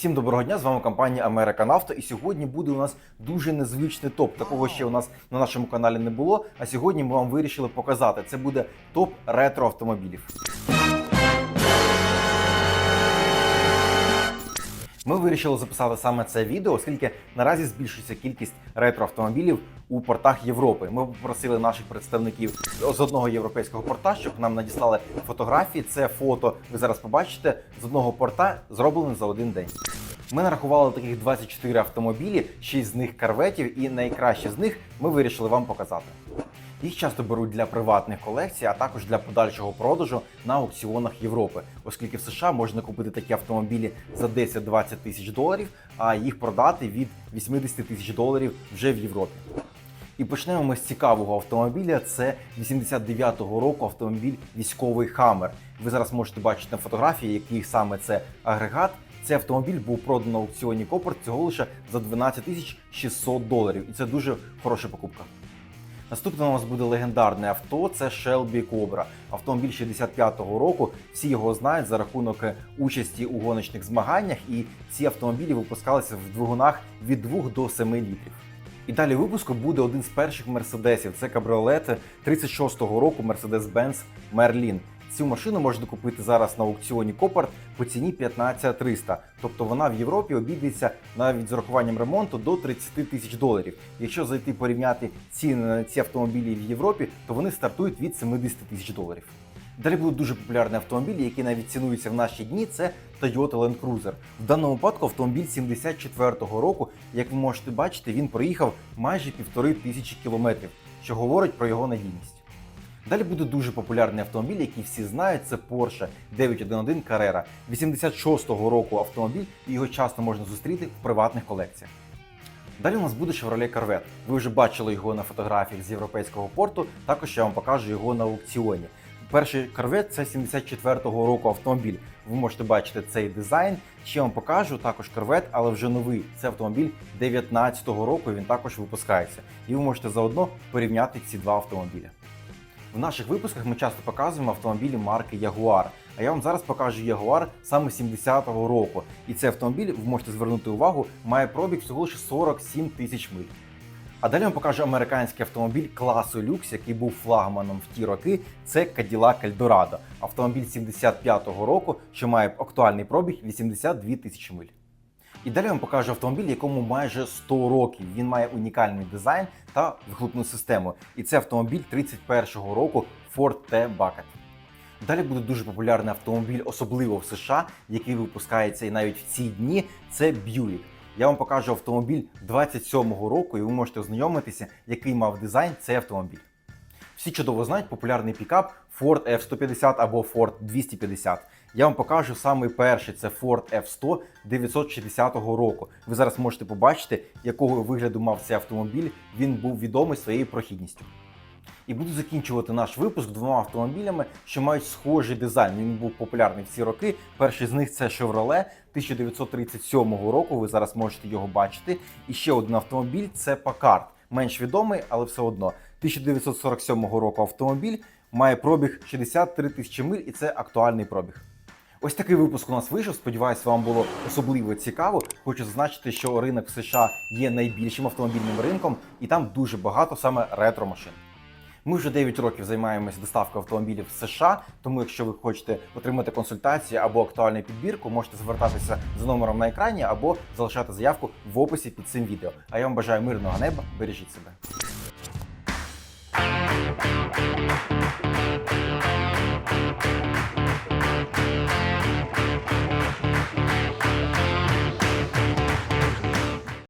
Всім доброго дня! З вами компанія Америка Auto. І сьогодні буде у нас дуже незвичний топ. Такого ще у нас на нашому каналі не було. А сьогодні ми вам вирішили показати. Це буде топ ретро автомобілів. Ми вирішили записати саме це відео, оскільки наразі збільшується кількість ретроавтомобілів у портах Європи. Ми попросили наших представників з одного європейського порта, щоб нам надіслали фотографії. Це фото ви зараз побачите з одного порта, зроблене за один день. Ми нарахували таких 24 автомобілі, 6 з них карветів, і найкращі з них ми вирішили вам показати. Їх часто беруть для приватних колекцій, а також для подальшого продажу на аукціонах Європи, оскільки в США можна купити такі автомобілі за 10-20 тисяч доларів, а їх продати від 80 тисяч доларів вже в Європі. І почнемо ми з цікавого автомобіля. Це 89-го року автомобіль військовий Хаммер. Ви зараз можете бачити на фотографії, який саме це агрегат. Цей автомобіль був проданий на аукціоні Копорт цього лише за 12 тисяч 600 доларів. І це дуже хороша покупка. Наступним у нас буде легендарне авто. Це Shelby Cobra. Автомобіль 65-го року. Всі його знають за рахунок участі у гоночних змаганнях, і ці автомобілі випускалися в двигунах від 2 до 7 літрів. І далі випуску буде один з перших мерседесів. Це кабріолет 36-го року Mercedes-Benz Merlin. Цю машину можна купити зараз на аукціоні Копарт по ціні 15300. Тобто вона в Європі обійдеться навіть з урахуванням ремонту до 30 тисяч доларів. Якщо зайти порівняти ціни на ці автомобілі в Європі, то вони стартують від 70 тисяч доларів. Далі будуть дуже популярні автомобілі, які навіть цінуються в наші дні. Це Toyota Land Cruiser. В даному випадку автомобіль 74-го року. Як ви можете бачити, він проїхав майже півтори тисячі кілометрів, що говорить про його надійність. Далі буде дуже популярний автомобіль, який всі знають. Це Porsche 911 Carrera. 86-го року автомобіль, і його часто можна зустріти в приватних колекціях. Далі у нас буде Chevrolet Corvette. Ви вже бачили його на фотографіях з європейського порту. Також я вам покажу його на аукціоні. Перший Corvette – це 74-го року автомобіль. Ви можете бачити цей дизайн. Ще вам покажу також Corvette, але вже новий. Це автомобіль 19-го року. Він також випускається. І ви можете заодно порівняти ці два автомобілі. В наших випусках ми часто показуємо автомобілі марки Jaguar. А я вам зараз покажу Jaguar саме 70-го року. І цей автомобіль, ви можете звернути увагу, має пробіг всього лише 47 тисяч миль. А далі вам покажу американський автомобіль класу люкс, який був флагманом в ті роки. Це Cadillac Eldorado. Автомобіль 75-го року, що має актуальний пробіг 82 тисячі миль. І далі вам покажу автомобіль, якому майже 100 років. Він має унікальний дизайн та вихлопну систему. І це автомобіль 31-го року Ford T-Bucket. Далі буде дуже популярний автомобіль, особливо в США, який випускається і навіть в ці дні. Це Buick. Я вам покажу автомобіль 27-го року, і ви можете ознайомитися, який мав дизайн цей автомобіль. Всі чудово знають популярний пікап Ford F-150 або Ford 250. Я вам покажу самий перший це Ford F100 960 року. Ви зараз можете побачити, якого вигляду мав цей автомобіль. Він був відомий своєю прохідністю. І буду закінчувати наш випуск двома автомобілями, що мають схожий дизайн. Він був популярний всі роки. Перший з них це Chevrolet 1937 року. Ви зараз можете його бачити. І ще один автомобіль це Packard. Менш відомий, але все одно. 1947 року автомобіль має пробіг 63 тисячі миль, і це актуальний пробіг. Ось такий випуск у нас вийшов. Сподіваюсь, вам було особливо цікаво. Хочу зазначити, що ринок в США є найбільшим автомобільним ринком, і там дуже багато саме ретро машин. Ми вже 9 років займаємося доставкою автомобілів з США, тому якщо ви хочете отримати консультацію або актуальну підбірку, можете звертатися за номером на екрані або залишати заявку в описі під цим відео. А я вам бажаю мирного неба, бережіть себе. Thank you.